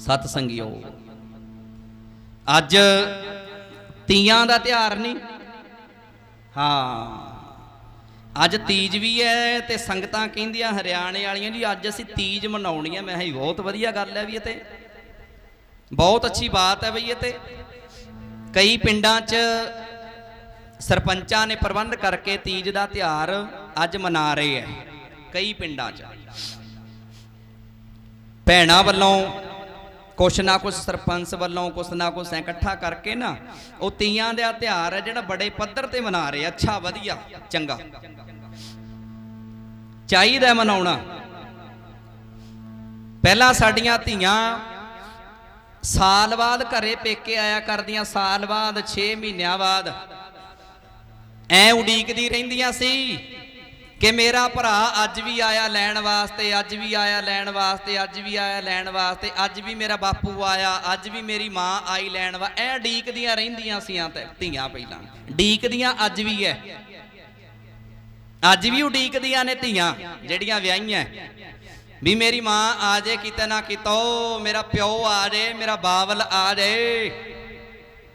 ਸਤ ਸੰਗਿਓ ਅੱਜ ਤੀਆਂ ਦਾ ਤਿਉਹਾਰ ਨਹੀਂ ਹਾਂ। ਅੱਜ ਤੀਜ ਵੀ ਹੈ ਤੇ ਸੰਗਤਾਂ ਕਹਿੰਦੀਆਂ ਹਰਿਆਣੇ ਵਾਲੀਆਂ ਜੀ, ਅੱਜ ਅਸੀਂ ਤੀਜ ਮਨਾਉਣੀ ਹੈ ਮੈਂ ਕਿਹਾ ਜੀ, ਬਹੁਤ ਵਧੀਆ ਗੱਲ ਹੈ ਵੀ ਇਹ ਤੇ। ਬਹੁਤ ਅੱਛੀ ਬਾਤ ਹੈ ਬਈ ਇਹ ਤੇ। ਕਈ ਪਿੰਡਾਂ 'ਚ ਸਰਪੰਚਾਂ ਨੇ ਪ੍ਰਬੰਧ ਕਰਕੇ ਤੀਜ ਦਾ ਤਿਉਹਾਰ ਅੱਜ ਮਨਾ ਰਹੇ ਹੈ ਕਈ ਪਿੰਡਾਂ 'ਚ। ਭੈਣਾਂ ਵੱਲੋਂ ਕੁਛ ਨਾ ਕੁਛ ਸਰਪੰਚ ਵੱਲੋਂ, ਕੁਛ ਨਾ ਕੁਛ ਇਕੱਠਾ ਕਰਕੇ ਨਾ, ਉਹ ਤੀਆਂ ਦਾ ਤਿਉਹਾਰ ਹੈ ਜਿਹੜਾ ਬੜੇ ਪੱਧਰ ਤੇ ਮਨਾ ਰਹੇ ਅੱਛਾ, ਵਧੀਆ, ਚੰਗਾ। ਚਾਹੀਦਾ ਮਨਾਉਣਾ। ਪਹਿਲਾਂ ਸਾਡੀਆਂ ਧੀਆਂ ਸਾਲ ਬਾਅਦ ਘਰੇ ਪੇਕੇ ਆਇਆ ਕਰਦੀਆਂ, ਸਾਲ ਬਾਅਦ 6 ਮਹੀਨਿਆਂ ਬਾਅਦ। ਐ ਉਡੀਕਦੀ ਰਹਿੰਦੀਆਂ ਸੀ। ਕਿ ਮੇਰਾ ਭਰਾ ਅੱਜ ਵੀ ਆਇਆ ਲੈਣ ਵਾਸਤੇ, ਅੱਜ ਵੀ ਆਇਆ ਲੈਣ ਵਾਸਤੇ, ਅੱਜ ਵੀ ਆਇਆ ਲੈਣ ਵਾਸਤੇ, ਅੱਜ ਵੀ ਮੇਰਾ ਬਾਪੂ ਆਇਆ, ਅੱਜ ਵੀ ਮੇਰੀ ਮਾਂ ਆਈ ਲੈਣ ਵਾ। ਐ ਡੀਕਦੀਆਂ ਰਹਿੰਦੀਆਂ ਸੀਆਂ ਤੇ ਧੀਆਂ ਪਹਿਲਾਂ। ਡੀਕਦੀਆਂ ਅੱਜ ਵੀ ਐ। ਅੱਜ ਵੀ ਉਡੀਕਦੀਆਂ ਨੇ ਧੀਆਂ, ਜਿਹੜੀਆਂ ਵਿਆਹੀਆਂ। ਵੀ ਮੇਰੀ ਮਾਂ ਆ ਜੇ ਕਿਤੇ ਨਾ ਕਿਤੋ, ਮੇਰਾ ਪਿਓ ਆ ਜੇ, ਮੇਰਾ ਬਾਵਲ ਆ ਜੇ।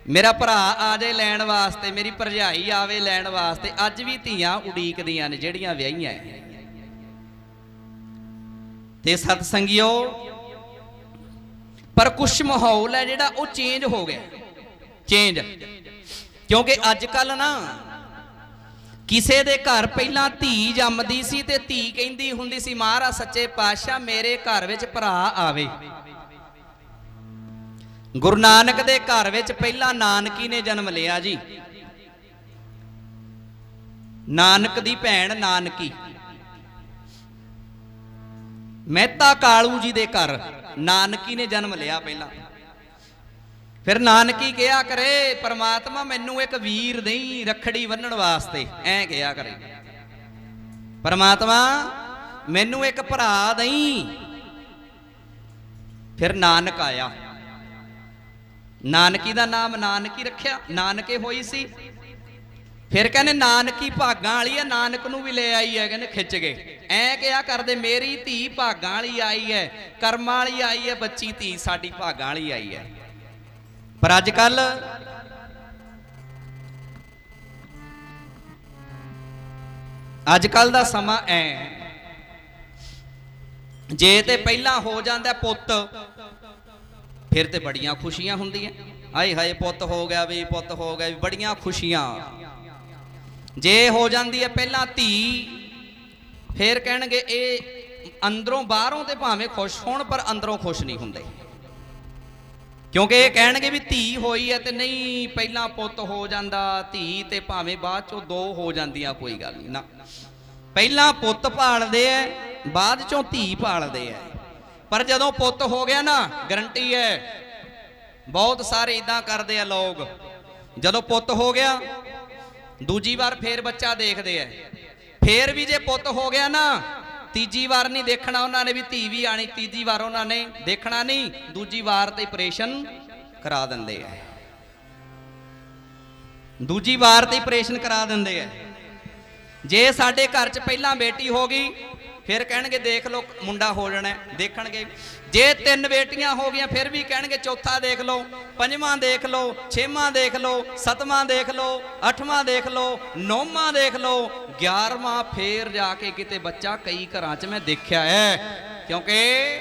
ਮੇਰਾ ਭਰਾ ਆ ਜੇ ਲੈਣ ਵਾਸਤੇ, ਮੇਰੀ ਭਰਜਾਈ ਆਵੇ ਲੈਣ ਵਾਸਤੇ, ਅੱਜ ਵੀ ਧੀਆਂ ਉਡੀਕਦੀਆਂ ਨੇ, ਜਿਹੜੀਆਂ ਵਿਆਹੀਆਂ ਤੇ ਸਤ ਸੰਗਿਓ ਪਰ ਕੁਛ ਮਾਹੌਲ ਹੈ ਜਿਹੜਾ ਉਹ ਚੇਂਜ ਹੋ ਗਿਆ। ਚੇਂਜ ਕਿਉਂਕਿ ਅੱਜ ਕੱਲ ਨਾ, ਕਿਸੇ ਦੇ ਘਰ ਪਹਿਲਾਂ ਧੀ ਜੰਮਦੀ ਸੀ ਤੇ ਧੀ ਕਹਿੰਦੀ ਹੁੰਦੀ ਸੀ, ਮਹਾਰਾਜ, ਸੱਚੇ ਪਾਤਸ਼ਾਹ, ਮੇਰੇ ਘਰ ਵਿੱਚ ਭਰਾ ਆਵੇ। ਗੁਰੂ ਨਾਨਕ ਦੇ ਘਰ ਵਿੱਚ ਪਹਿਲਾਂ ਨਾਨਕੀ ਨੇ ਜਨਮ ਲਿਆ ਜੀ। ਨਾਨਕ ਦੀ ਭੈਣ ਨਾਨਕੀ। ਮਹਿਤਾ ਕਾਲੂ ਜੀ ਦੇ ਘਰ ਨਾਨਕੀ ਨੇ ਜਨਮ ਲਿਆ ਪਹਿਲਾਂ। ਫਿਰ ਨਾਨਕੀ ਕਿਹਾ ਕਰੇ, ਪਰਮਾਤਮਾ ਮੈਨੂੰ ਇੱਕ ਵੀਰ ਦੇਈ ਰਖੜੀ ਬੰਨਣ ਵਾਸਤੇ। ਐਂ ਕਿਹਾ ਕਰੇ। ਪਰਮਾਤਮਾ, ਮੈਨੂੰ ਇੱਕ ਭਰਾ ਦੇਈ। ਫਿਰ ਨਾਨਕ ਆਇਆ। ਨਾਨਕੀ ਦਾ ਨਾਮ ਨਾਨਕੀ ਰੱਖਿਆ, ਨਾਨਕੇ ਹੋਈ ਸੀ। ਫਿਰ ਕਹਿੰਦੇ ਨਾਨਕੀ ਭਾਗਾਂ ਵਾਲੀ ਹੈ ਨਾਨਕ ਨੂੰ ਵੀ ਲੈ ਆਈ ਹੈ, ਕਹਿੰਦੇ ਖਿੱਚ ਗਏ ਐ ਕਿਹਾ ਕਰਦੇ, ਮੇਰੀ ਧੀ ਭਾਗਾਂ ਵਾਲੀ ਆਈ ਹੈ, ਕਰਮਾਂ ਵਾਲੀ ਆਈ ਹੈ, ਬੱਚੀ ਧੀ ਸਾਡੀ ਭਾਗਾਂ ਵਾਲੀ ਆਈ ਹੈ। ਪਰ ਅੱਜ ਕੱਲ ਅੱਜ ਕੱਲ ਦਾ ਸਮਾਂ ਐ। ਜੇ ਤੇ ਪਹਿਲਾਂ ਹੋ ਜਾਂਦਾ ਪੁੱਤ ਫਿਰ ਤੇ ਬੜੀਆਂ ਖੁਸ਼ੀਆਂ ਹੁੰਦੀਆਂ। ਆਏ ਹਾਏ, ਪੁੱਤ ਹੋ ਗਿਆ ਵੀ, ਪੁੱਤ ਹੋ ਗਿਆ ਵੀ, ਬੜੀਆਂ ਖੁਸ਼ੀਆਂ। ਜੇ ਹੋ ਜਾਂਦੀ ਹੈ ਪਹਿਲਾਂ ਧੀ, ਫਿਰ ਕਹਿਣਗੇ ਇਹ ਅੰਦਰੋਂ ਬਾਹਰੋਂ ਤੇ ਭਾਵੇਂ ਖੁਸ਼ ਹੋਣ, ਪਰ ਅੰਦਰੋਂ ਖੁਸ਼ ਨਹੀਂ ਹੁੰਦੇ। ਕਿਉਂਕਿ ਇਹ ਕਹਿਣਗੇ ਵੀ ਧੀ ਹੋਈ ਹੈ ਤੇ ਨਹੀਂ, ਪਹਿਲਾਂ ਪੁੱਤ ਹੋ ਜਾਂਦਾ, ਧੀ ਤੇ ਭਾਵੇਂ ਬਾਅਦ ਚੋਂ ਦੋ ਹੋ ਜਾਂਦੀਆਂ, ਕੋਈ ਗੱਲ ਨਹੀਂ। ਨਾ, ਪਹਿਲਾਂ ਪੁੱਤ ਪਾਲਦੇ ਐ ਬਾਅਦ ਚੋਂ ਧੀ ਪਾਲਦੇ ਐ ਪਰ ਜਦੋਂ ਪੁੱਤ ਹੋ ਗਿਆ ਨਾ ਗਰੰਟੀ ਹੈ, ਬਹੁਤ ਸਾਰੇ ਇਦਾਂ ਕਰਦੇ ਆ ਲੋਕ। ਜਦੋਂ ਪੁੱਤ ਹੋ ਗਿਆ, ਦੂਜੀ ਵਾਰ ਫੇਰ ਬੱਚਾ ਦੇਖਦੇ ਐ ਫੇਰ ਵੀ ਜੇ ਪੁੱਤ ਹੋ ਗਿਆ ਨਾ, ਤੀਜੀ ਵਾਰ ਨਹੀਂ ਦੇਖਣਾ ਉਹਨਾਂ ਨੇ ਵੀ ਧੀ ਵੀ ਆਣੀ, ਤੀਜੀ ਵਾਰ ਉਹਨਾਂ ਨੇ ਦੇਖਣਾ ਨਹੀਂ, ਦੂਜੀ ਵਾਰ ਤੇ ਆਪਰੇਸ਼ਨ ਕਰਾ ਦਿੰਦੇ ਐ ਦੂਜੀ ਵਾਰ ਤੇ ਆਪਰੇਸ਼ਨ ਕਰਾ ਦਿੰਦੇ ਐ ਜੇ ਸਾਡੇ ਘਰ 'ਚ ਪਹਿਲਾਂ ਬੇਟੀ ਹੋ ਗਈ ਫਿਰ ਕਹਿਣਗੇ ਦੇਖ ਲਓ, ਮੁੰਡਾ ਹੋ ਜਾਣਾ ਦੇਖਣਗੇ। ਜੇ ਤਿੰਨ ਬੇਟੀਆਂ ਹੋ ਗਈਆਂ, ਫਿਰ ਵੀ ਕਹਿਣਗੇ ਚੌਥਾ ਦੇਖ ਲਓ, ਪੰਜਵਾਂ ਦੇਖ ਲਓ, ਛੇਵਾਂ ਦੇਖ ਲਓ, ਸੱਤਵਾਂ ਦੇਖ ਲਓ, ਅੱਠਵਾਂ ਦੇਖ ਲਓ, ਨੌਵਾਂ ਦੇਖ ਲਓ 11ਵਾਂ ਫੇਰ ਜਾ ਕੇ ਕਿਤੇ ਬੱਚਾ ਕਈ ਘਰਾਂ 'ਚ ਮੈਂ ਦੇਖਿਆ ਹੈ। ਕਿਉਂਕਿ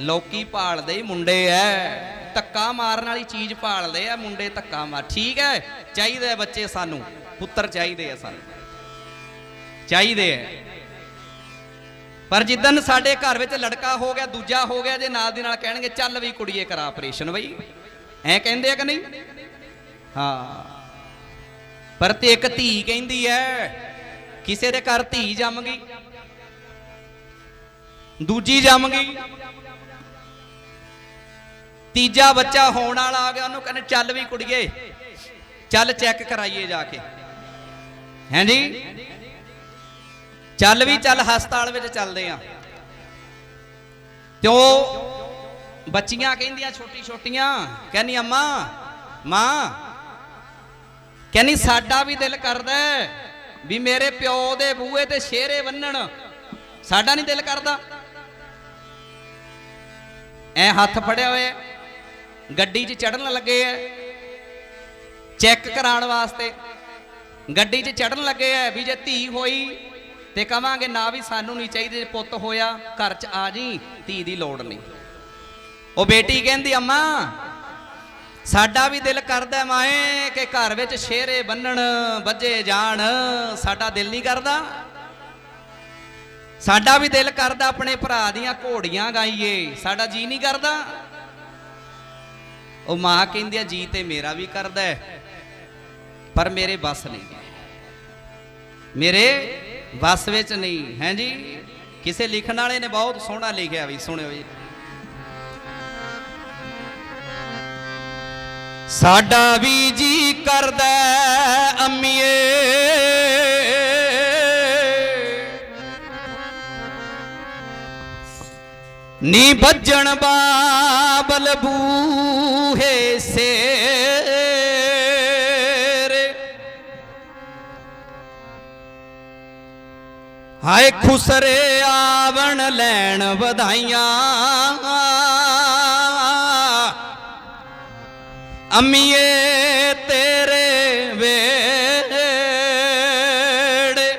ਲੋਕੀ ਭਾਲਦੇ ਹੀ ਮੁੰਡੇ ਐ। ਧੱਕਾ ਮਾਰਨ ਵਾਲੀ ਚੀਜ਼ ਭਾਲਦੇ ਆ ਮੁੰਡੇ ਧੱਕਾ ਮਾਰ ਠੀਕ ਹੈ ਚਾਹੀਦੇ ਬੱਚੇ ਸਾਨੂੰ, ਪੁੱਤਰ ਚਾਹੀਦੇ ਆ ਸਾਨੂੰ। ਚਾਹੀਦੇ ਐ। ਪਰ ਜਿੱਦਨ ਸਾਡੇ ਘਰ ਵਿੱਚ ਲੜਕਾ ਹੋ ਗਿਆ, ਦੂਜਾ ਹੋ ਗਿਆ, ਜੇ ਨਾਲ ਦੀ ਨਾਲ ਕਹਿਣਗੇ, ਚੱਲ ਵੀ ਕੁੜੀਏ ਕਰਾ ਆਪਰੇਸ਼ਨ ਬਈ। ਐ ਕਹਿੰਦੇ ਆ ਕਿ ਨਹੀਂ? ਹਾਂ। ਪਰ ਤੇ ਇੱਕ ਧੀ ਕਹਿੰਦੀ ਐ, ਕਿਸੇ ਦੇ ਘਰ ਧੀ ਜੰਮ ਗਈ, ਦੂਜੀ ਜੰਮ ਗਈ, ਤੀਜਾ ਬੱਚਾ ਹੋਣ ਵਾਲਾ ਆ ਗਿਆ, ਉਹਨੂੰ ਕਹਿੰਦੇ ਚੱਲ ਵੀ ਕੁੜੀਏ, ਚੱਲ ਚੈੱਕ ਕਰਾਈਏ ਜਾ ਕੇ। ਹੈਂਜੀ ਚੱਲ ਵੀ ਚੱਲ, ਹਸਪਤਾਲ ਵਿੱਚ ਚੱਲਦੇ ਆ। ਤੇ ਉਹ ਬੱਚੀਆਂ ਕਹਿੰਦੀਆਂ ਛੋਟੀ ਛੋਟੀਆਂ, ਕਹਿੰਦੀ ਅੰਮਾ, ਮਾਂ, ਕਹਿੰਦੀ ਸਾਡਾ ਵੀ ਦਿਲ ਕਰਦਾ ਵੀ ਮੇਰੇ ਪਿਓ ਦੇ ਬੂਹੇ ਤੇ ਸ਼ੇਰੇ ਬੰਨਣ। ਸਾਡਾ ਨਹੀਂ ਦਿਲ ਕਰਦਾ। ਐ ਹੱਥ ਫੜਿਆ ਹੋਇਆ ਗੱਡੀ 'ਚ ਚੜਨ ਲੱਗੇ ਐ ਚੈੱਕ ਕਰਾਉਣ ਵਾਸਤੇ। ਗੱਡੀ 'ਚ ਚੜਨ ਲੱਗੇ ਐ ਵੀ ਜੇ ਧੀ ਹੋਈ ਤੇ ਕਵਾਂਗੇ ਨਾ ਵੀ ਸਾਨੂੰ ਨਹੀਂ ਚਾਹੀਦੀ, ਪੁੱਤ ਹੋਇਆ, ਘਰ 'ਚ ਆ ਜੀ, ਧੀ ਦੀ ਲੋੜ ਨਹੀਂ। ਉਹ ਬੇਟੀ ਕਹਿੰਦੀ, ਅੰਮਾ, ਸਾਡਾ ਵੀ ਦਿਲ ਕਰਦਾ ਮਾਏ, ਕਿ ਘਰ ਵਿੱਚ ਸ਼ੇਰੇ ਬੰਨਣ, ਵੱਜੇ ਜਾਣ, ਸਾਡਾ ਦਿਲ ਨਹੀਂ ਕਰਦਾ। ਸਾਡਾ ਵੀ ਦਿਲ ਕਰਦਾ ਆਪਣੇ ਭਰਾ ਦੀਆਂ ਘੋੜੀਆਂ ਗਾਈਏ, ਸਾਡਾ ਜੀ ਨਹੀਂ ਕਰਦਾ। ਉਹ ਮਾਂ ਕਹਿੰਦੀ ਆ ਜੀ ਤੇ ਮੇਰਾ ਵੀ ਕਰਦਾ ਪਰ ਮੇਰੇ ਬਸ ਨਹੀਂ। ਮੇਰੇ ਬਸ ਵਿੱਚ ਨਹੀਂ, ਹੈ ਜੀ? ਕਿਸੇ ਲਿਖਣ ਵਾਲੇ ਨੇ ਬਹੁਤ ਸੋਹਣਾ ਲਿਖਿਆ ਵੀ, ਸੁਣਿਓ ਜੀ। ਸਾਡਾ ਵੀ ਜੀ ਕਰਦਾ ਹੈ ਅੰਮੀਏ। ਨੀ ਵੱਜਣ ਬਾਬਲ ਬੂਹੇ ਸੇ। ਹਾਏ ਖੁਸਰੇ ਆਵਣ ਲੈਣ ਵਧਾਈਆਂ। ਅੰਮੀਏ ਤੇਰੇ ਵੇੜੇ।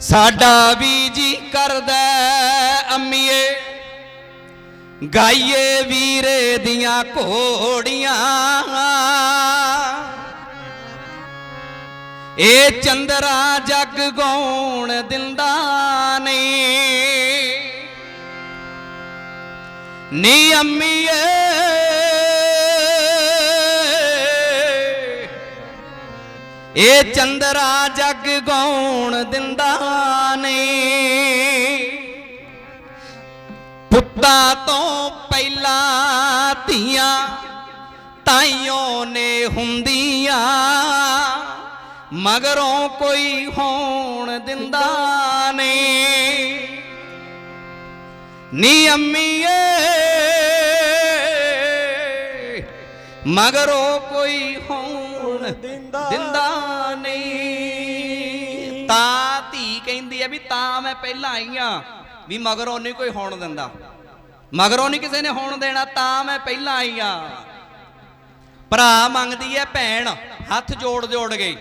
ਸਾਡਾ ਵੀ ਜੀ ਕਰਦਾ ਹੈ ਅੰਮੀਏ। ਗਾਈਏ ਵੀਰੇ ਦੀਆਂ ਘੋੜੀਆਂ। ਇਹ ਚੰਦਰਾ ਜਗ ਗਾਉਣ ਦਿੰਦਾ ਨਹੀਂ। ਨੀ ਅੰਮੀਏ ਇਹ ਚੰਦਰਾ ਜਗ ਗਾਉਣ ਦਿੰਦਾ ਨਹੀਂ। ਪੁੱਤਾਂ ਤੋਂ ਪਹਿਲਾਂ ਧੀਆਂ ਤਾਈਓ ਨੇ ਹੁੰਦੀਆਂ ਮਗਰੋਂ ਕੋਈ ਹੋਣ ਦਿੰਦਾ ਨਹੀਂ ਨੀ। ਅੰਮੀਏ ਮਗਰੋਂ ਕੋਈ ਹੋਣ ਦਿੰਦਾ ਨਹੀਂ ਤਾਂ ਧੀ ਕਹਿੰਦੀ ਹੈ ਵੀ ਤਾਂ ਮੈਂ ਪਹਿਲਾਂ ਆਈ ਆ ਵੀ ਮਗਰੋਂ ਨਹੀਂ ਕੋਈ ਹੋਣ ਦਿੰਦਾ। ਮਗਰੋਂ ਨਹੀਂ ਕਿਸੇ ਨੇ ਹੋਣ ਦੇਣਾ ਤਾਂ ਮੈਂ ਪਹਿਲਾਂ ਆਈ ਆ। ਭਰਾ ਮੰਗਦੀ ਹੈ ਭੈਣ ਹੱਥ ਜੋੜ ਜੋੜ ਗਏ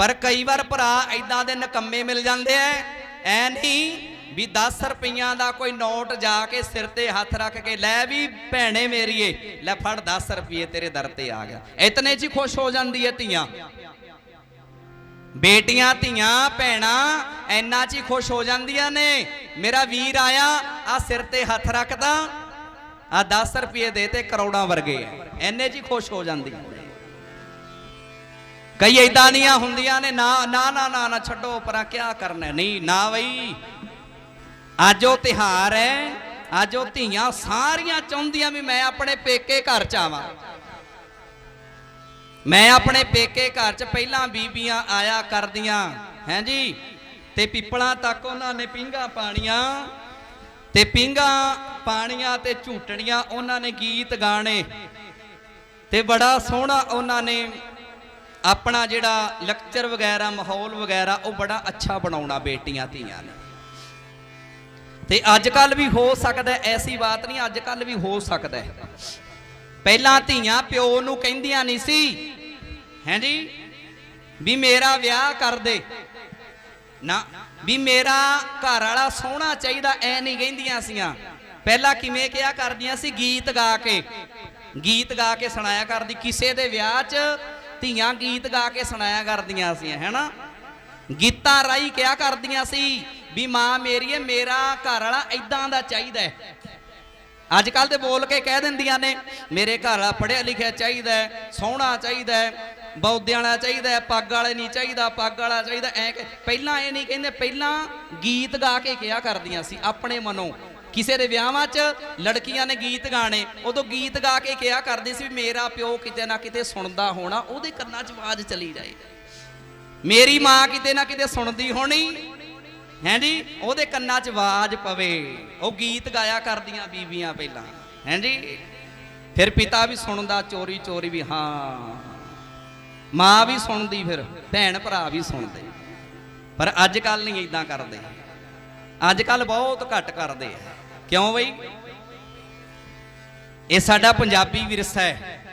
ਪਰ ਕਈ ਵਾਰ ਭਰਾ ਐਦਾਂ ਦੇ ਨਕੰਮੇ ਮਿਲ ਜਾਂਦੇ ਐ। ਐ ਨਹੀਂ ਵੀ 10 ਰੁਪਈਆਂ ਦਾ ਕੋਈ ਨੋਟ ਜਾ ਕੇ ਸਿਰ ਤੇ ਹੱਥ ਰੱਖ ਕੇ, ਲੈ ਵੀ ਭੈਣੇ ਮੇਰੀਏ, ਲੈ ਫੜ 10 ਰੁਪਏ ਤੇਰੇ ਦਰ ਤੇ ਆ ਗਿਆ। ਇਤਨੇ ਚ ਹੀ ਖੁਸ਼ ਹੋ ਜਾਂਦੀ ਐ ਧੀਆਂ। ਬੇਟੀਆਂ, ਧੀਆਂ, ਭੈਣਾਂ, ਐਨਾ ਚ ਹੀ ਖੁਸ਼ ਹੋ ਜਾਂਦੀਆਂ ਨੇ। ਮੇਰਾ ਵੀਰ ਆਇਆ, ਆ ਸਿਰ ਤੇ ਹੱਥ ਰੱਖਦਾ, ਆ 10 ਰੁਪਏ ਦੇ ਤੇ ਕਰੋੜਾਂ ਵਰਗੇ ਐ। ਐਨੇ ਚ ਹੀ ਖੁਸ਼ ਹੋ ਜਾਂਦੀਆਂ ਨੇ ਕਈ ਇਦਾਂ ਦੀਆਂ ਹੁੰਦੀਆਂ ਨੇ, ਨਾ ਨਾ ਨਾ ਨਾ ਛੱਡੋ ਪਰਾਂ, ਕਿਆ ਕਰਨਾ ਨਹੀਂ, ਨਾ ਬਈ। ਅੱਜ ਉਹ ਤਿਹਾਰ ਹੈ, ਅੱਜ ਉਹ ਧੀਆਂ ਸਾਰੀਆਂ ਚਾਹੁੰਦੀਆਂ ਵੀ ਮੈਂ ਆਪਣੇ ਪੇਕੇ ਘਰ ਚ ਆਵਾਂ। ਮੈਂ ਆਪਣੇ ਪੇਕੇ ਘਰ ਚ ਪਹਿਲਾਂ ਬੀਬੀਆਂ ਆਇਆ ਕਰਦੀਆਂ, ਹੈਂ ਜੀ? ਤੇ ਪਿੱਪਲਾਂ ਤੱਕ ਉਹਨਾਂ ਨੇ ਪਿੰਗਾ ਪਾਣੀਆਂ, ਤੇ ਪਿੰਗਾ ਪਾਣੀਆਂ ਤੇ ਝੂਟਣੀਆਂ ਉਹਨਾਂ ਨੇ ਗੀਤ ਗਾਣੇ, ਤੇ ਬੜਾ ਸੋਹਣਾ ਉਹਨਾਂ ਨੇ ਆਪਣਾ ਜਿਹੜਾ ਲੈਕਚਰ ਵਗੈਰਾ, ਮਾਹੌਲ ਵਗੈਰਾ, ਉਹ ਬੜਾ ਅੱਛਾ ਬਣਾਉਣਾ ਬੇਟੀਆਂ ਧੀਆਂ ਨੇ। ਤੇ ਅੱਜ ਕੱਲ ਵੀ ਹੋ ਸਕਦਾ ਐਸੀ ਬਾਤ ਨਹੀਂ ਅੱਜ ਕੱਲ ਵੀ ਹੋ ਸਕਦਾ ਪਹਿਲਾਂ ਧੀਆਂ ਪਿਓ ਨੂੰ ਕਹਿੰਦੀਆਂ ਨਹੀਂ ਸੀ, ਹੈਂ ਜੀ, ਵੀ ਮੇਰਾ ਵਿਆਹ ਕਰ ਦੇ। ਨਾ, ਵੀ ਮੇਰਾ ਘਰ ਵਾਲਾ ਸੋਹਣਾ ਚਾਹੀਦਾ, ਐ ਨਹੀਂ ਕਹਿੰਦੀਆਂ ਸੀਆਂ। ਪਹਿਲਾਂ ਕਿਵੇਂ ਕਿਹਾ ਕਰਦੀਆਂ ਸੀ, ਗੀਤ ਗਾ ਕੇ। ਗੀਤ ਗਾ ਕੇ ਸੁਣਾਇਆ ਕਰਦੀ, ਕਿਸੇ ਦੇ ਵਿਆਹ 'ਚ ਧੀਆਂ ਗੀਤ ਗਾ ਕੇ ਸੁਣਾਇਆ ਕਰਦੀਆਂ ਸੀ, ਹੈਨਾ? ਗੀਤਾਂ ਰਾਈ ਕਿਹਾ ਕਰਦੀਆਂ ਸੀ ਵੀ ਮਾਂ ਮੇਰੀਏ, ਮੇਰਾ ਘਰ ਵਾਲਾ ਇਦਾਂ ਦਾ ਚਾਹੀਦਾ ਹੈ। ਅੱਜ ਕੱਲ ਤੇ ਬੋਲ ਕੇ ਕਹਿ ਦਿੰਦੀਆਂ ਨੇ, ਮੇਰੇ ਘਰ ਵਾਲਾ ਪੜ੍ਹਿਆ ਲਿਖਿਆ ਚਾਹੀਦਾ ਸੋਹਣਾ ਚਾਹੀਦਾ ਹੈ ਬੌਦਿਆਂ ਵਾਲਾ ਚਾਹੀਦਾ ਪੱਗ ਵਾਲੇ ਨਹੀਂ ਚਾਹੀਦਾ, ਪੱਗ ਵਾਲਾ ਚਾਹੀਦਾ, ਐ ਪਹਿਲਾਂ ਇਹ ਨਹੀਂ ਕਹਿੰਦੇ, ਪਹਿਲਾਂ ਗੀਤ ਗਾ ਕੇ ਕਿਹਾ ਕਰਦੀਆਂ ਸੀ, ਆਪਣੇ ਮਨੋਂ। ਕਿਸੇ ਦੇ ਵਿਆਹਾਂ 'ਚ ਲੜਕੀਆਂ ਨੇ ਗੀਤ ਗਾਣੇ, ਉਦੋਂ ਗੀਤ ਗਾ ਕੇ ਕਿਹਾ ਕਰਦੀ ਸੀ ਵੀ ਮੇਰਾ ਪਿਓ ਕਿਤੇ ਨਾ ਕਿਤੇ ਸੁਣਦਾ ਹੋਣਾ, ਉਹਦੇ ਕੰਨਾਂ 'ਚ ਆਵਾਜ਼ ਚਲੀ ਜਾਏ। ਮੇਰੀ ਮਾਂ ਕਿਤੇ ਨਾ ਕਿਤੇ ਸੁਣਦੀ ਹੋਣੀ, ਹੈਂ ਜੀ? ਉਹਦੇ ਕੰਨਾਂ 'ਚ ਆਵਾਜ਼ ਪਵੇ। ਉਹ ਗੀਤ ਗਾਇਆ ਕਰਦੀਆਂ ਬੀਬੀਆਂ ਪਹਿਲਾਂ, ਹੈਂ ਜੀ? ਫਿਰ ਪਿਤਾ ਵੀ ਸੁਣਦਾ, ਚੋਰੀ ਚੋਰੀ ਵੀ, ਹਾਂ। ਮਾਂ ਵੀ ਸੁਣਦੀ ਫਿਰ, ਭੈਣ ਭਰਾ ਵੀ ਸੁਣਦੇ। ਪਰ ਅੱਜ ਕੱਲ ਨਹੀਂ ਇਦਾਂ ਕਰਦੇ। ਅੱਜ ਕੱਲ ਬਹੁਤ ਘੱਟ ਕਰਦੇ ਆ। ਕਿਉਂ ਬਈ? ਇਹ ਸਾਡਾ ਪੰਜਾਬੀ ਵਿਰਸਾ ਹੈ।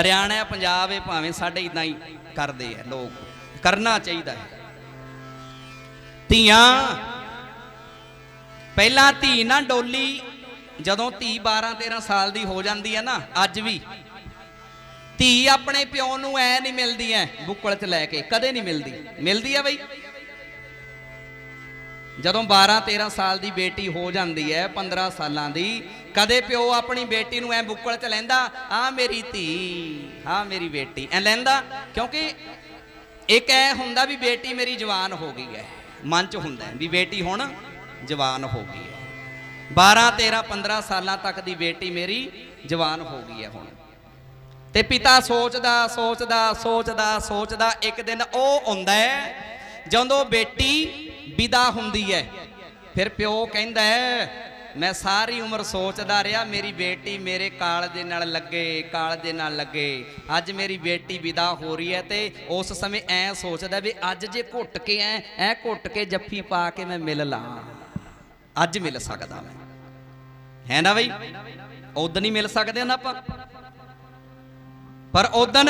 ਹਰਿਆਣਾ, ਪੰਜਾਬ, ਇਹ ਭਾਵੇਂ ਸਾਡੇ ਇਦਾਂ ਹੀ ਕਰਦੇ ਆ ਲੋਕ। ਕਰਨਾ ਚਾਹੀਦਾ ਹੈ। ਧੀਆਂ, ਪਹਿਲਾਂ ਧੀ ਨਾ ਡੋਲੀ, ਜਦੋਂ ਧੀ 12 13 ਸਾਲ ਦੀ ਹੋ ਜਾਂਦੀ ਹੈ ਨਾ, ਅੱਜ ਵੀ। ਧੀ ਆਪਣੇ ਪਿਓ ਨੂੰ ਐ ਨਹੀਂ ਮਿਲਦੀ ਐ, ਬੁੱਕਲ 'ਚ ਲੈ ਕੇ, ਕਦੇ ਨਹੀਂ ਮਿਲਦੀ। ਮਿਲਦੀ ਐ ਬਈ? ਜਦੋਂ 12 13 ਸਾਲ ਦੀ ਬੇਟੀ ਹੋ ਜਾਂਦੀ ਹੈ 15 ਸਾਲਾਂ ਦੀ, ਕਦੇ ਪਿਓ ਆਪਣੀ ਬੇਟੀ ਨੂੰ ਐ ਬੁੱਕਲ 'ਚ ਲੈਂਦਾ, ਆ ਮੇਰੀ ਧੀ ਹਾਂ ਮੇਰੀ ਬੇਟੀ। ਐ ਲੈਂਦਾ, ਕਿਉਂਕਿ ਇੱਕ ਐ ਹੁੰਦਾ ਵੀ ਬੇਟੀ ਮੇਰੀ ਜਵਾਨ ਹੋ ਗਈ ਹੈ, ਮਨ 'ਚ ਹੁੰਦਾ ਵੀ ਬੇਟੀ ਹੁਣ ਜਵਾਨ ਹੋ ਗਈ ਹੈ। 12 13 15 ਸਾਲਾਂ ਤੱਕ ਦੀ ਬੇਟੀ ਮੇਰੀ ਜਵਾਨ ਹੋ ਗਈ ਹੈ ਹੁਣ। ਤੇ ਪਿਤਾ ਸੋਚਦਾ ਸੋਚਦਾ ਸੋਚਦਾ ਸੋਚਦਾ, ਇੱਕ ਦਿਨ ਉਹ ਹੁੰਦਾ ਹੈ, ਜਦੋਂ ਬੇਟੀ ਵਿਦਾ ਹੁੰਦੀ ਹੈ। ਫਿਰ ਪਿਓ ਕਹਿੰਦਾ ਹੈ, ਮੈਂ ਸਾਰੀ ਉਮਰ ਸੋਚਦਾ ਰਿਹਾ, ਮੇਰੀ ਬੇਟੀ ਮੇਰੇ ਕਾਲ ਦੇ ਨਾਲ ਲੱਗੇ, ਕਾਲ ਦੇ ਨਾਲ ਲੱਗੇ। ਅੱਜ ਮੇਰੀ ਬੇਟੀ ਵਿਦਾ ਹੋ ਰਹੀ ਹੈ ਤੇ ਉਸ ਸਮੇਂ ਐ ਸੋਚਦਾ ਵੀ ਅੱਜ ਜੇ ਘੁੱਟ ਕੇ ਐ ਐ ਘੁੱਟ ਕੇ ਜੱਫੀ ਪਾ ਕੇ ਮੈਂ ਮਿਲ ਲਾਂ। ਅੱਜ ਮਿਲ ਸਕਦਾ ਮੈਂ। ਹੈ ਨਾ ਬਈ? ਉਦੋਂ ਹੀ ਮਿਲ ਸਕਦੇ ਨਾ ਆਪਾਂ। ਪਰ ਉਦਨ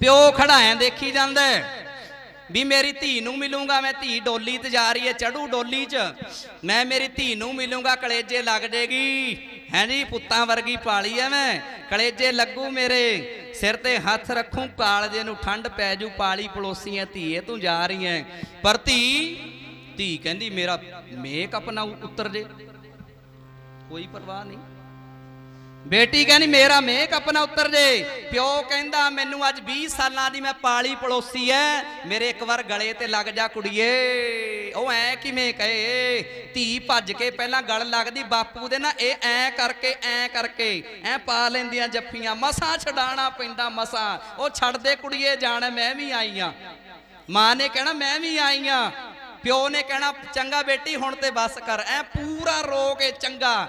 ਪਿਓ ਖੜਾਇਆ ਦੇਖੀ ਜਾਂਦਾ ਵੀ ਮੇਰੀ ਧੀ ਨੂੰ ਮਿਲੂੰਗਾ, ਮੈਂ ਧੀ ਡੋਲੀ ਤੇ ਜਾ ਰਹੀ ਹੈ ਚੜੂ ਡੋਲੀ 'ਚ। ਮੈਂ ਮੇਰੀ ਧੀ ਨੂੰ ਮਿਲੂੰਗਾ, ਕਲੇਜੇ ਲੱਗ ਜੇਗੀ। ਹੈ ਜੀ ਪੁੱਤਾਂ ਵਰਗੀ ਪਾਲੀ ਐ ਮੈਂ। ਕਲੇਜੇ ਲੱਗੂ ਮੇਰੇ। ਸਿਰ ਤੇ ਹੱਥ ਰੱਖੂ, ਕਾਲਜੇ ਨੂੰ ਠੰਡ ਪੈ ਜੂ, ਪਾਲੀ ਪਲੋਸੀਆਂ ਧੀਏ, ਤੂੰ ਜਾ ਰਹੀ ਐ। ਪਰ ਧੀ ਧੀ ਕਹਿੰਦੀ, ਮੇਰਾ ਮੇਕਅਪ ਨਾ ਉਤਰ ਜੇ। ਕੋਈ ਪਰਵਾਹ ਨਹੀਂ। ਬੇਟੀ ਕਹਿੰਦੀ, ਮੇਰਾ ਮੇਕਅਪ ਨਾ ਉਤਰ ਜੇ ਪਿਓ ਕਹਿੰਦਾ, ਮੈਨੂੰ ਅੱਜ 20 ਸਾਲਾਂ ਦੀ ਮੈਂ ਪਾਲੀ ਪੜੋਸੀ ਐ। ਮੇਰੇ ਇੱਕ ਵਾਰ ਗਲੇ ਤੇ ਲੱਗ ਜਾ ਕੁੜੀਏ। ਉਹ ਐ ਕਿਵੇਂ ਕਹੇ? ਧੀ ਭੱਜ ਕੇ ਪਹਿਲਾਂ ਗਲ ਲੱਗਦੀ, ਬਾਪੂ ਦੇ ਨਾ ਇਹ ਐ ਕਰਕੇ ਐ ਕਰਕੇ। ਐ ਪਾ ਲੈਂਦੀਆਂ ਜੱਫੀਆਂ। ਮਸਾਂ ਛਡਾਣਾ ਪੈਂਦਾ ਮਸਾਂ। ਉਹ ਛੱਡ ਦੇ ਕੁੜੀਏ, ਜਾਣ ਮੈਂ ਵੀ ਆਈ ਆ। ਮਾਂ ਨੇ ਕਹਿਣਾ, ਮੈਂ ਵੀ ਆਈ ਆ। ਪਿਓ ਨੇ ਕਹਿਣਾ, ਚੰਗਾ ਬੇਟੀ, ਹੁਣ ਤੇ ਬਸ ਕਰ। ਐ ਪੂਰਾ ਰੋ ਕੇ ਚੰਗਾ।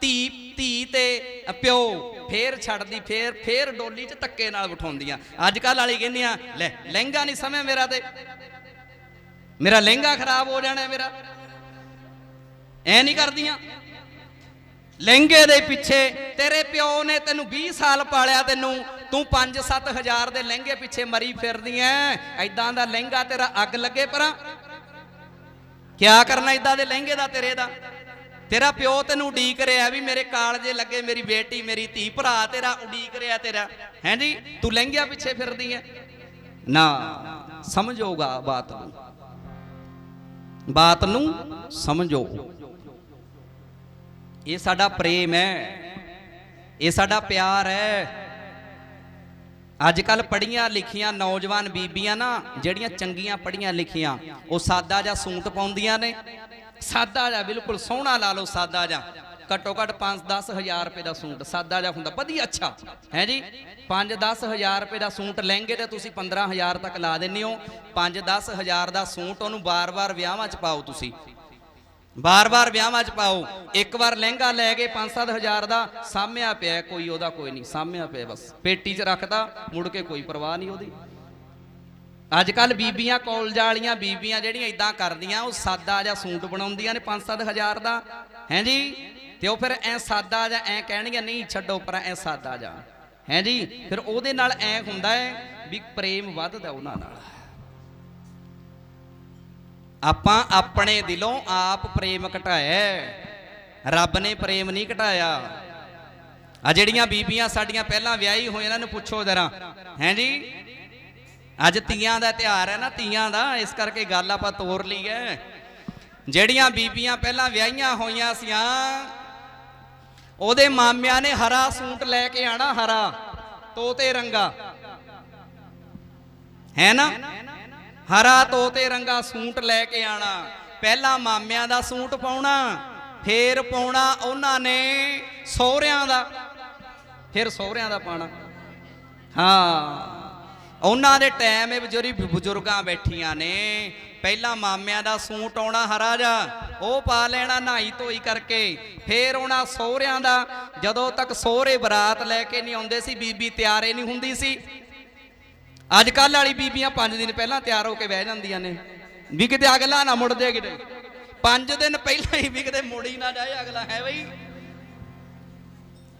ਧੀ ਧੀ ਤੇ ਪਿਓ, ਫੇਰ ਛੱਡਦੀ, ਫੇਰ ਫੇਰ ਡੋਲੀ 'ਚ ਧੱਕੇ ਨਾਲ ਬਿਠਾਉਂਦੀਆਂ। ਅੱਜ ਕੱਲ ਵਾਲੀ ਕਹਿੰਦੀਆਂ ਲੈ, ਲਹਿੰਗਾ ਨਹੀਂ ਸਮੇਂ ਮੇਰਾ ਤੇ। ਮੇਰਾ ਲਹਿੰਗਾ ਖਰਾਬ ਹੋ ਜਾਣਾ ਮੇਰਾ। ਐ ਨਹੀਂ ਕਰਦੀਆਂ। ਲਹਿੰਗੇ ਦੇ ਪਿੱਛੇ ਤੇਰੇ ਪਿਓ ਨੇ ਤੈਨੂੰ 20 ਸਾਲ ਪਾਲਿਆ ਤੈਨੂੰ। ਤੂੰ 5-7 ਹਜ਼ਾਰ ਦੇ ਲਹਿੰਗੇ ਪਿੱਛੇ ਮਰੀ ਫਿਰਦੀ ਐ ਐਦਾਂ ਦਾ ਲਹਿੰਗਾ ਤੇਰਾ ਅੱਗ ਲੱਗੇ ਪਰਾਂ। ਕਿਆ ਕਰਨਾ ਇਦਾਂ ਦੇ ਲਹਿੰਗੇ ਦਾ ਤੇਰੇ ਦਾ? ਤੇਰਾ ਪਿਓ ਤੈਨੂੰ ਉਡੀਕ ਰਿਹਾ ਵੀ ਮੇਰੇ ਕਾਲਜੇ ਲੱਗੇ ਮੇਰੀ ਬੇਟੀ, ਮੇਰੀ ਧੀ, ਭਰਾ ਤੇਰਾ ਉਡੀਕ ਰਿਹਾ ਤੇਰਾ। ਹੈ ਜੀ? ਤੂੰ ਲਹਿੰਗਿਆ ਪਿੱਛੇ ਫਿਰਦੀ ਹੈ ਨਾ, ਸਮਝੋਗਾ ਬਾਤ ਨੂੰ। ਬਾਤ ਨੂੰ ਸਮਝੋ। ਇਹ ਸਾਡਾ ਪ੍ਰੇਮ ਹੈ ਇਹ ਸਾਡਾ ਪਿਆਰ ਹੈ ਅੱਜ ਕੱਲ ਪੜੀਆਂ ਲਿਖੀਆਂ ਨੌਜਵਾਨ ਬੀਬੀਆਂ ਨਾ, ਜਿਹੜੀਆਂ ਚੰਗੀਆਂ ਪੜੀਆਂ ਲਿਖੀਆਂ, ਉਹ ਸਾਦਾ ਜਾਂ ਸੂਟ ਪਾਉਂਦੀਆਂ ਨੇ। ਸਾਦਾ ਜਾਂ ਬਿਲਕੁਲ ਸੋਹਣਾ ਲਾ ਲਓ ਸਾਦਾ ਜਾਂ ਘੱਟੋ ਘੱਟ 5-10 ਹਜ਼ਾਰ ਰੁਪਏ ਦਾ ਸੂਟ ਸਾਦਾ ਜਿਹਾ ਹੁੰਦਾ, ਵਧੀਆ, ਅੱਛਾ। ਹੈ ਜੀ? 5-10 ਹਜ਼ਾਰ ਰੁਪਏ ਦਾ ਸੂਟ ਲਹਿੰਗੇ ਤੇ ਤੁਸੀਂ 15 ਹਜ਼ਾਰ ਤੱਕ ਲਾ ਦਿੰਦੇ ਹੋ। 5-10 ਹਜ਼ਾਰ ਦਾ ਸੂਟ ਉਹਨੂੰ ਬਾਰ-ਬਾਰ ਵਿਆਹਾਂ 'ਚ ਪਾਓ ਤੁਸੀਂ। ਬਾਰ-ਬਾਰ ਵਿਆਹਾਂ 'ਚ ਪਾਓ। ਇੱਕ ਵਾਰ ਲਹਿੰਗਾ ਲੈ ਕੇ 5-7 ਹਜ਼ਾਰ ਦਾ ਸਾਹਮਿਆ ਪਿਆ, ਕੋਈ ਉਹਦਾ ਕੋਈ ਨਹੀਂ ਸਾਹਮਿਆ ਪਿਆ ਬਸ। ਪੇਟੀ 'ਚ ਰੱਖਦਾ ਮੁੜ ਕੇ ਕੋਈ ਪਰਵਾਹ ਨਹੀਂ ਉਹਦੀ। ਅੱਜ ਕੱਲ ਬੀਬੀਆਂ ਕਾਲਜ ਵਾਲੀਆਂ ਬੀਬੀਆਂ ਜਿਹੜੀਆਂ ਇਦਾਂ ਕਰਦੀਆਂ, ਉਹ ਸਾਦਾ ਜਾਂ ਸੂਟ ਬਣਾਉਂਦੀਆਂ ਨੇ 5-7 ਹਜ਼ਾਰ ਦਾ। ਹੈ ਜੀ? ਤੇ ਉਹ ਫਿਰ ਐ ਸਾਦਾ ਜਾਂ ਐ ਕਹਿਣਗੀਆਂ, ਨਹੀਂ ਛੱਡੋ ਪਰ ਐ ਸਾਦਾ ਜਾਂ। ਹੈ ਜੀ? ਫਿਰ ਉਹਦੇ ਨਾਲ ਐ ਹੁੰਦਾ ਹੈ ਵੀ ਪ੍ਰੇਮ ਵੱਧਦਾ ਉਹਨਾਂ ਨਾਲ। ਆਪਾਂ ਆਪਣੇ ਦਿਲੋਂ ਆਪ ਪ੍ਰੇਮ ਘਟਾਇਆ ਰੱਬ ਨੇ ਪ੍ਰੇਮ ਨਹੀਂ ਘਟਾਇਆ। ਆ ਜਿਹੜੀਆਂ ਬੀਬੀਆਂ ਸਾਡੀਆਂ ਪਹਿਲਾਂ ਵਿਆਹੀ ਹੋਈਆਂ, ਇਹਨਾਂ ਨੂੰ ਪੁੱਛੋ ਜਰਾ। ਹੈ ਜੀ? ਅੱਜ ਤੀਆਂ ਦਾ ਤਿਉਹਾਰ ਹੈ ਨਾ, ਤੀਆਂ ਦਾ, ਇਸ ਕਰਕੇ ਗੱਲ ਆਪਾਂ ਤੋਰ ਲਈ ਹੈ। ਜਿਹੜੀਆਂ ਬੀਬੀਆਂ ਪਹਿਲਾਂ ਵਿਆਹੀਆਂ ਹੋਈਆਂ ਸੀਆਂ, ਉਹਦੇ ਮਾਮਿਆਂ ਨੇ ਹਰਾ ਸੂਟ ਲੈ ਕੇ ਆਣਾ, ਹਰਾ, ਤੋਤੇ ਰੰਗਾ। ਹੈ ਨਾ? ਹਰਾ ਤੋਤੇ ਰੰਗਾ ਸੂਟ ਲੈ ਕੇ ਆਣਾ, ਪਹਿਲਾਂ ਮਾਮਿਆਂ ਦਾ ਸੂਟ ਪਾਉਣਾ, ਫੇਰ ਪਾਉਣਾ ਉਹਨਾਂ ਨੇ ਸਹੁਰਿਆਂ ਦਾ, ਫਿਰ ਸਹੁਰਿਆਂ ਦਾ ਪਾਣਾ ਹਾਂ। ਉਹਨਾਂ ਦੇ ਟਾਈਮ ਇਹ ਬਜ਼ੁਰਗ ਬਜ਼ੁਰਗਾਂ ਬੈਠੀਆਂ ਨੇ। ਪਹਿਲਾਂ ਮਾਮਿਆਂ ਦਾ ਸੂਟ ਆਉਣਾ ਹਰਾ ਜਾ, ਉਹ ਪਾ ਲੈਣਾ ਨਹਾਈ ਧੋਈ ਕਰਕੇ। ਫੇਰ ਆਉਣਾ ਸਹੁਰਿਆਂ ਦਾ। ਜਦੋਂ ਤੱਕ ਸਹੁਰੇ ਬਰਾਤ ਲੈ ਕੇ ਨਹੀਂ ਆਉਂਦੇ ਸੀ, ਬੀਬੀ ਤਿਆਰੇ ਨਹੀਂ ਹੁੰਦੀ ਸੀ। ਅੱਜ ਕੱਲ ਵਾਲੀ ਬੀਬੀਆਂ 5 ਦਿਨ ਪਹਿਲਾਂ ਤਿਆਰ ਹੋ ਕੇ ਬਹਿ ਜਾਂਦੀਆਂ ਨੇ। ਵੀ ਕਿਤੇ ਅਗਲਾ ਨਾ ਮੁੜਦੇ ਕਿਤੇ। ਪੰਜ ਦਿਨ ਪਹਿਲਾਂ ਹੀ ਵੀ ਕਿਤੇ ਮੁੜੀ ਨਾ ਜਾਏ, ਅਗਲਾ ਹੈ ਬਈ।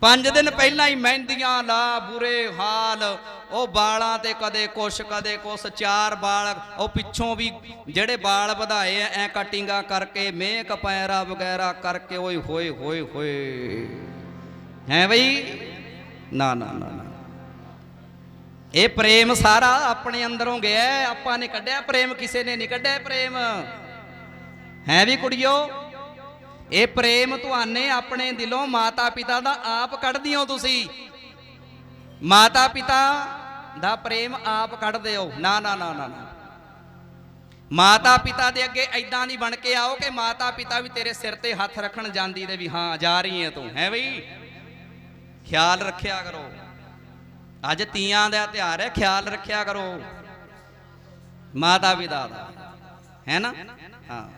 ਪੰਜ ਦਿਨ ਪਹਿਲਾਂ ਹੀ ਮਹਿੰਦੀਆਂ ਲਾ ਬੁਰੇ ਹਾਲ। ਉਹ ਬਾਲਾਂ ਤੇ ਕਦੇ ਕੁਛ ਕਦੇ ਕੁਛ, ਚਾਰ ਬਾਲ। ਉਹ ਪਿੱਛੋਂ ਵੀ ਜਿਹੜੇ ਬਾਲ ਵਧਾਏ ਐ ਐ ਕਟਿੰਗਾਂ ਕਰਕੇ ਮੇਕਅਪ ਪੈਰਾ ਵਗੈਰਾ ਕਰਕੇ ਓਏ ਹੋਏ ਹੋਏ ਹੋਏ। ਹੈ ਬਈ? ਨਾ ਨਾ ਨਾ। ਇਹ ਪ੍ਰੇਮ ਸਾਰਾ ਆਪਣੇ ਅੰਦਰੋਂ ਗਿਆ। ਆਪਾਂ ਨੇ ਕੱਢਿਆ ਪ੍ਰੇਮ, ਕਿਸੇ ਨੇ ਨਹੀਂ ਕੱਢਿਆ ਪ੍ਰੇਮ। ਹੈ ਵੀ ਕੁੜੀਓ? ਇਹ ਪ੍ਰੇਮ ਤੁਹਾਨੇ ਆਪਣੇ ਦਿਲੋਂ ਮਾਤਾ ਪਿਤਾ ਦਾ ਆਪ ਕੱਢਦੇ ਹੋ ਤੁਸੀਂ। ਮਾਤਾ ਪਿਤਾ ਦਾ ਪ੍ਰੇਮ ਆਪ ਕੱਢਦੇ ਹੋ। ਨਾ ਨਾ ਨਾ ਨਾ ਮਾਤਾ ਪਿਤਾ ਦੇ ਅੱਗੇ ਐਦਾਂ ਨਹੀਂ ਬਣ ਕੇ ਆਓ ਕਿ ਮਾਤਾ ਪਿਤਾ ਵੀ ਤੇਰੇ ਸਿਰ ਤੇ ਹੱਥ ਰੱਖਣ ਜਾਂਦੀ ਤੇ ਵੀ ਹਾਂ, ਜਾ ਰਹੀ ਹੈ ਤੂੰ, ਹੈ ਬਈ? ਖਿਆਲ ਰੱਖਿਆ ਕਰੋ। ਅੱਜ ਤੀਆਂ ਦਾ ਤਿਉਹਾਰ ਹੈ, ਖਿਆਲ ਰੱਖਿਆ ਕਰੋ। ਮਾਤਾ ਪਿਤਾ ਦਾ। ਹੈ ਨਾ? ਹਾਂ।